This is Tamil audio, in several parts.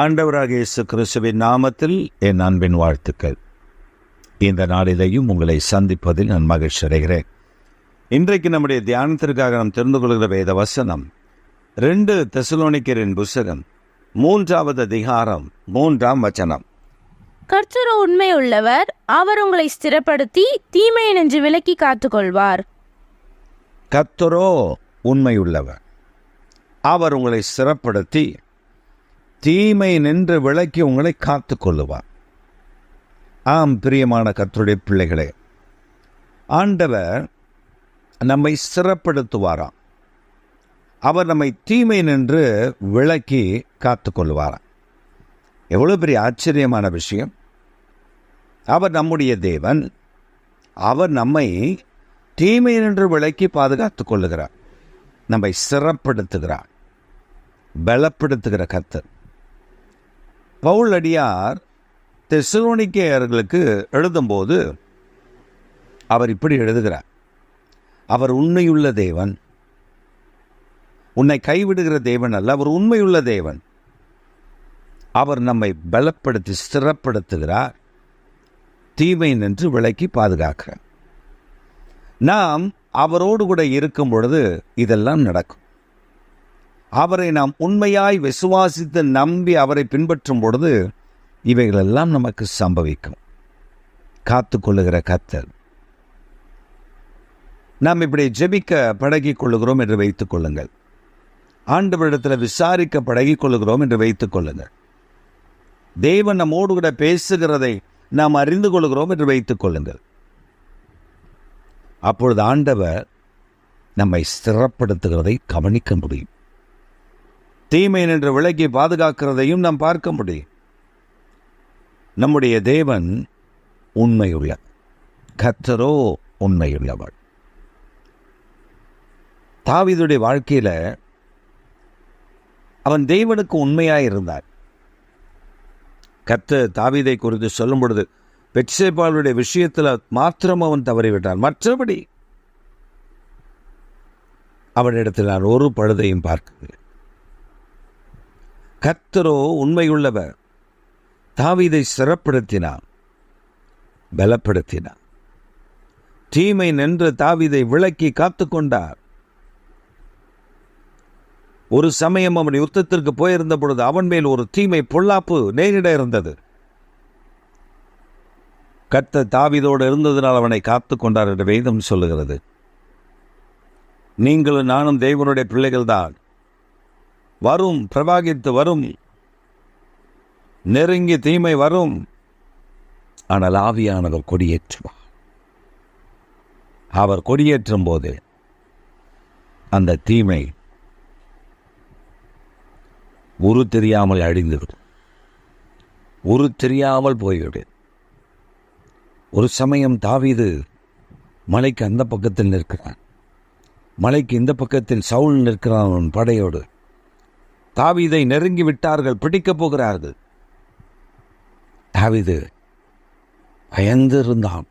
ஆண்டவராக இயேசு கிறிஸ்துவின் நாமத்தில் என் அன்பின் வாழ்த்துக்கள். இந்த நாளிலேயும் உங்களை சந்திப்பதில் நான் மகிழ்ச்சி அடைகிறேன். இன்றைக்கு நம்முடைய தியானத்திற்காக நாம் தெரிந்து கொள்கிற வேத வசனம் ரெண்டு தெசலோனிக்கரின் புஸ்தகம் மூன்றாவது அதிகாரம் மூன்றாம் வச்சனம் கர்த்தர் உண்மை உள்ளவர் அவர் உங்களை ஸ்திரப்படுத்தி தீமையை நின்று விலக்கி காத்துக்கொள்வார். கர்த்தரோ உண்மையுள்ளவர் அவர் உங்களை சிறப்படுத்தி தீமை நின்று விலக்கி உங்களை காத்து கொள்ளுவார் ஆம் பிரியமான கத்துடைய பிள்ளைகளே ஆண்டவர் நம்மை சிறப்படுத்துவாராம். அவர் நம்மை தீமை நின்று விலக்கி காத்து கொள்வாராம் எவ்வளோ பெரிய ஆச்சரியமான விஷயம். அவர் நம்முடைய தேவன் அவர் நம்மை தீமை நின்று விலக்கி பாதுகாத்து கொள்ளுகிறார் நம்மை சிறப்படுத்துகிறார். பலப்படுத்துகிற கத்தர் பவுல் அடியார் தெசலோனிக்கேயர்களுக்கு எழுதும்போது அவர் இப்படி எழுதுகிறார். அவர் உண்மையுள்ள தேவன். உன்னை கைவிடுகிற தேவன் அல்ல. அவர் உண்மையுள்ள தேவன். அவர் நம்மை பலப்படுத்தி ஸ்திரப்படுத்துகிறார். தீமை நின்று விலக்கி பாதுகாக்கிறார். நாம் அவரோடு கூட இருக்கும் பொழுது இதெல்லாம் நடக்கும். அவரை நாம் உண்மையாய் விசுவாசித்து நம்பி அவரை பின்பற்றும் பொழுது இவைகளெல்லாம் நமக்கு சம்பவிக்கும். காத்து கொள்ளுகிற கத்தர் நாம் இப்படி ஜெபிக்க பழகிக் கொள்ளுகிறோம் என்று வைத்துக் கொள்ளுங்கள். ஆண்டவரிடத்தில் விசாரிக்க பழகிக் கொள்ளுகிறோம் என்று வைத்துக் கொள்ளுங்கள். தேவன் நம்மோடு கூட பேசுகிறதை நாம் அறிந்து கொள்கிறோம் என்று வைத்துக் கொள்ளுங்கள். அப்பொழுது ஆண்டவர் நம்மை ஸ்திரப்படுத்துகிறதை கவனிக்க முடியும். தீமை நின்று விலகி பாதுகாக்கிறதையும் நாம் பார்க்க முடியும். நம்முடைய தேவன் உண்மையுள்ள கத்தரோ உண்மையுள்ளவள் தாவிதுடைய வாழ்க்கையில் அவன் தேவனுக்கு உண்மையாக இருந்தார் கத்த தாவீதை குறித்து சொல்லும் பொழுது பெட்சேபாலுடைய விஷயத்தில் மாத்திரம் அவன் தவறிவிட்டான். மற்றபடி அவனிடத்தில் நான் ஒரு பழுதையும் பார்க்கவில்லை. கத்தரோ உண்மையுள்ளவர். தாவீதை சிறப்படுத்தினார். பலப்படுத்தினார். தீமை நின்று தாவீதை விளக்கி காத்துக்கொண்டார் ஒரு சமயம் அவன் யுத்தத்திற்கு போயிருந்த பொழுது அவன் மேல் ஒரு தீமை பொல்லாப்பு நேரிட இருந்தது. கத்த தாவிதோடு இருந்ததினால் அவனை காத்து கொண்டார் என்று வேதம் சொல்லுகிறது. நீங்களும் நானும் தேவனுடைய பிள்ளைகள்தான். வரும் பிரபாகித்து வரும். நெருங்கி தீமை வரும். ஆனால் ஆவியானவர் கொடியேற்றுவார். அவர் கொடியேற்றும் போது அந்த தீமை உரு தெரியாமல் அழிந்துவிடும். உரு தெரியாமல் போய்விடும். ஒரு சமயம் தாவீது மலைக்கு அந்த பக்கத்தில் நிற்கிறான். மலைக்கு இந்த பக்கத்தில் சவுல் நிற்கிறான் அவன் படையோடு. தாவீதை நெருங்கி விட்டார்கள் பிடிக்கப் போகிறார்கள். தாவீது பயந்து இருந்தான்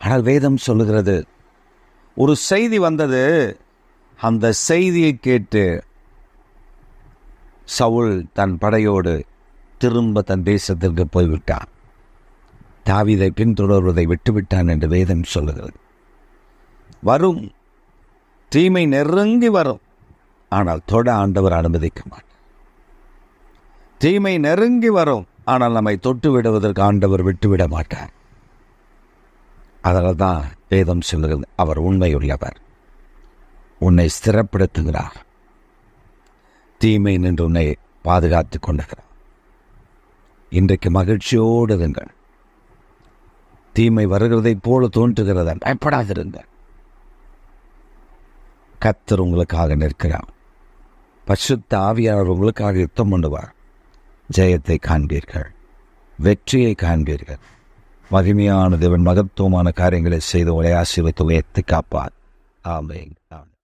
ஆனால் வேதம் சொல்லுகிறது ஒரு செய்தி வந்தது. அந்த செய்தியை கேட்டு சவுல் தன் படையோடு திரும்ப தன் தேசத்திற்கு போய்விட்டான். தாவிதை பின்தொடர்வதை விட்டுவிட்டான் என்று வேதம் சொல்லுகிறது. வரும் தீமை நெருங்கி வரும். ஆனால் தொட ஆண்டவர் அனுமதிக்க மாட்டார். தீமை நெருங்கி வரும் ஆனால் நம்மை தொட்டு விடுவதற்கு ஆண்டவர் விட்டுவிட மாட்டார். அதனால் தான் வேதம் சொல்லுகிறது அவர் உண்மையுள்ளவர். உன்னை ஸ்திரப்படுத்துகிறார். தீமை நின்று உன்னை பாதுகாத்துக் கொண்டுகிறார் இன்றைக்கு மகிழ்ச்சியோடு இருங்கள். தீமை வருகிறதைப் போல தோன்றுகிறத பயப்படாதிருங்கள். கத்தர் உங்களுக்காக நிற்கிறார். பசுத்த ஆவியாளர் உங்களுக்காக யுத்தம் பண்ணுவார். ஜெயத்தை காண்பீர்கள். வெற்றியை காண்பீர்கள். மகிமையான தேவன் மகத்துவமான காரியங்களை செய்து உங்களை ஆசீர்வத்து உயர்த்தி காப்பார். ஆமேன் ஆமேன்.